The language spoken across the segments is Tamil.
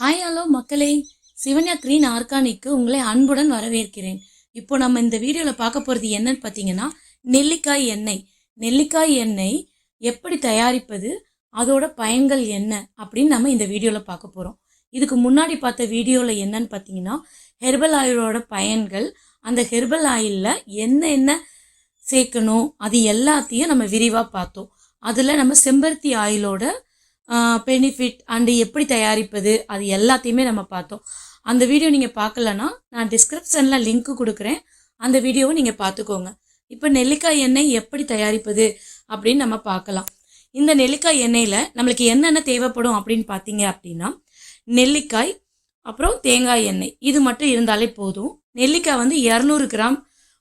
ஹாய் ஹலோ மக்களே. சிவன்யா கிரீன் ஆர்கானிக்கு உங்களை அன்புடன் வரவேற்கிறேன். இப்போ நம்ம இந்த வீடியோவில் பார்க்க போகிறது என்னன்னு பார்த்தீங்கன்னா நெல்லிக்காய் எண்ணெய். நெல்லிக்காய் எண்ணெய் எப்படி தயாரிப்பது அதோட பயன்கள் என்ன அப்படின்னு நம்ம இந்த வீடியோவில் பார்க்க போகிறோம் இதுக்கு முன்னாடி பார்த்த வீடியோவில் என்னன்னு பார்த்தீங்கன்னா ஹெர்பல் ஆயிலோட பயன்கள் அந்த ஹெர்பல் ஆயிலில் என்ன என்ன சேர்க்கணும் அது எல்லாத்தையும் நம்ம விரிவாக பார்த்தோம். அதில் நம்ம செம்பருத்தி ஆயிலோட பெனிஃபிட் அண்டு எப்படி தயாரிப்பது அது எல்லாத்தையுமே நம்ம பார்த்தோம். அந்த வீடியோ நீங்கள் பார்க்கலன்னா நான் டிஸ்கிரிப்ஷனில் லிங்க்கு கொடுக்குறேன். அந்த வீடியோவை நீங்கள் பார்த்துக்கோங்க. இப்போ நெல்லிக்காய் எண்ணெய் எப்படி தயாரிப்பது அப்படின்னு நம்ம பார்க்கலாம். இந்த நெல்லிக்காய் எண்ணெயில் நம்மளுக்கு என்னென்ன தேவைப்படும் அப்படின்னு பார்த்தீங்க அப்படின்னா நெல்லிக்காய் அப்புறம் தேங்காய் எண்ணெய். இது மட்டும் இருந்தாலே போதும். நெல்லிக்காய் வந்து இரநூறு கிராம்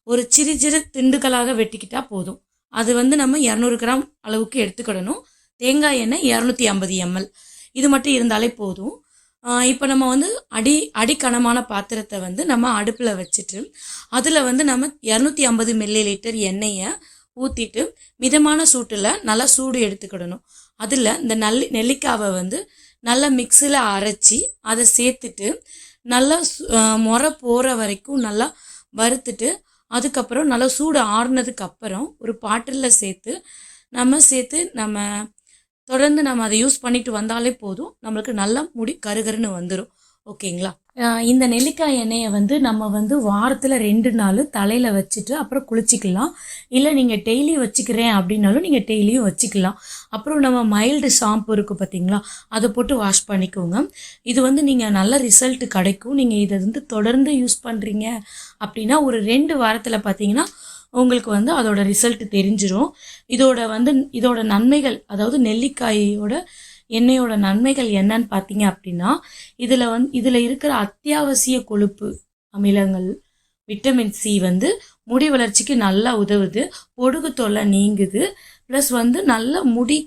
ஒரு சிறு சிறு திண்டுக்களாக வெட்டிக்கிட்டால் போதும். அது வந்து நம்ம இரநூறு கிராம் அளவுக்கு எடுத்துக்கிடணும். தேங்காய் எண்ணெய் இரநூத்தி ஐம்பது எம்எல் இது மட்டும் இருந்தாலே போதும். இப்போ நம்ம வந்து அடி அடிக்கனமான பாத்திரத்தை வந்து நம்ம அடுப்பில் வச்சுட்டு அதில் வந்து நம்ம இரநூத்தி ஐம்பது மில்லி லிட்டர் எண்ணெயை ஊற்றிட்டு மிதமான சூட்டில் நல்லா சூடு எடுத்துக்கிடணும். அதில் இந்த நெல்லி நெல்லிக்காவை வந்து நல்லா மிக்சியில் அரைச்சி அதை சேர்த்துட்டு நல்லா சு- முறை போகிற வரைக்கும் நல்லா வறுத்துட்டு அதுக்கப்புறம் நல்லா சூடு ஆறுனதுக்கு அப்புறம் ஒரு பாட்டிலில் சேர்த்து நம்ம சேர்த்து நம்ம தொடர்ந்து நம்ம அதை யூஸ் பண்ணிட்டு வந்தாலே போதும். நம்மளுக்கு நல்லா முடி கருகருன்னு வந்துடும் ஓகேங்களா? இந்த நெல்லிக்காய் எண்ணெயை வந்து நம்ம வந்து வாரத்தில் ரெண்டு நாள் தலையில் வச்சுட்டு அப்புறம் குளிச்சிக்கலாம். இல்லை நீங்கள் டெய்லி வச்சுக்கிறேன் அப்படின்னாலும் நீங்கள் டெய்லியும் வச்சுக்கலாம். அப்புறம் நம்ம மைல்டு ஷாம்பு இருக்குது பார்த்தீங்களா அதை போட்டு வாஷ் பண்ணிக்கோங்க. இது வந்து நீங்கள் நல்ல ரிசல்ட் கிடைக்கும். நீங்கள் இதை வந்து தொடர்ந்து யூஸ் பண்ணுறீங்க அப்படின்னா ஒரு ரெண்டு வாரத்தில் பார்த்தீங்கன்னா உங்களுக்கு வந்து அதோட ரிசல்ட் தெரிஞ்சிடும் இதோட வந்து இதோட நன்மைகள் அதாவது நெல்லிக்காயோட எண்ணெயோட நன்மைகள் என்னன்னு பார்த்தீங்க அப்படின்னா இதில் வந்து இதில் இருக்கிற அத்தியாவசிய கொழுப்பு அமிலங்கள் விட்டமின் சி வந்து முடி வளர்ச்சிக்கு நல்லா உதவுது பொடுகு தொல்லை நீங்குது ப்ளஸ் வந்து நல்ல முடி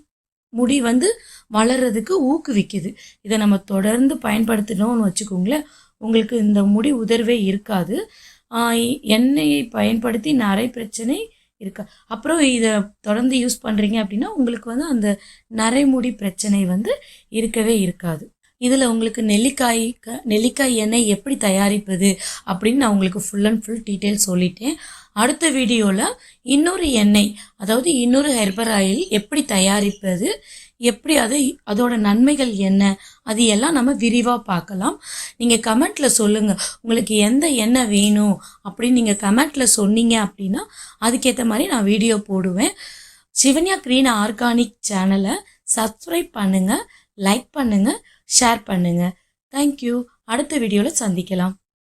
முடி வந்து வளர்றதுக்கு ஊக்குவிக்குது. இதை நம்ம தொடர்ந்து பயன்படுத்தினோம்னு வச்சுக்கோங்களேன் உங்களுக்கு இந்த முடி உதர்வே இருக்காது. எண்ணெயை பயன்படுத்தி நிறைய பிரச்சனை இருக்கு. அப்புறம் இதை தொடர்ந்து யூஸ் பண்ணுறீங்க அப்படின்னா உங்களுக்கு வந்து அந்த நரைமுடி பிரச்சனை வந்து இருக்கவே இருக்காது. இதில் உங்களுக்கு நெல்லிக்காய் நெல்லிக்காய் எண்ணெய் எப்படி தயாரிப்பது அப்படின்னு நான் உங்களுக்கு ஃபுல் அண்ட் ஃபுல் டீட்டெயில் சொல்லிட்டேன். அடுத்த வீடியோவில் இன்னொரு எண்ணெய் அதாவது இன்னொரு ஹெர்பர் ஆயில் எப்படி தயாரிப்பது எப்படி அது அதோட நன்மைகள் என்ன அது எல்லாம் நம்ம விரிவாக பார்க்கலாம். நீங்கள் கமெண்ட்டில் சொல்லுங்கள் உங்களுக்கு எந்த எண்ணெய் வேணும் அப்படின்னு நீங்கள் கமெண்ட்டில் சொன்னீங்க அப்படின்னா அதுக்கேற்ற மாதிரி நான் வீடியோ போடுவேன். சிவன்யா க்ரீன் ஆர்கானிக் சேனலை சப்ஸ்கிரைப் பண்ணுங்கள் லைக் பண்ணுங்கள் ஷேர் பண்ணுங்கள் தேங்க்யூ அடுத்த வீடியோவில் சந்திக்கலாம்.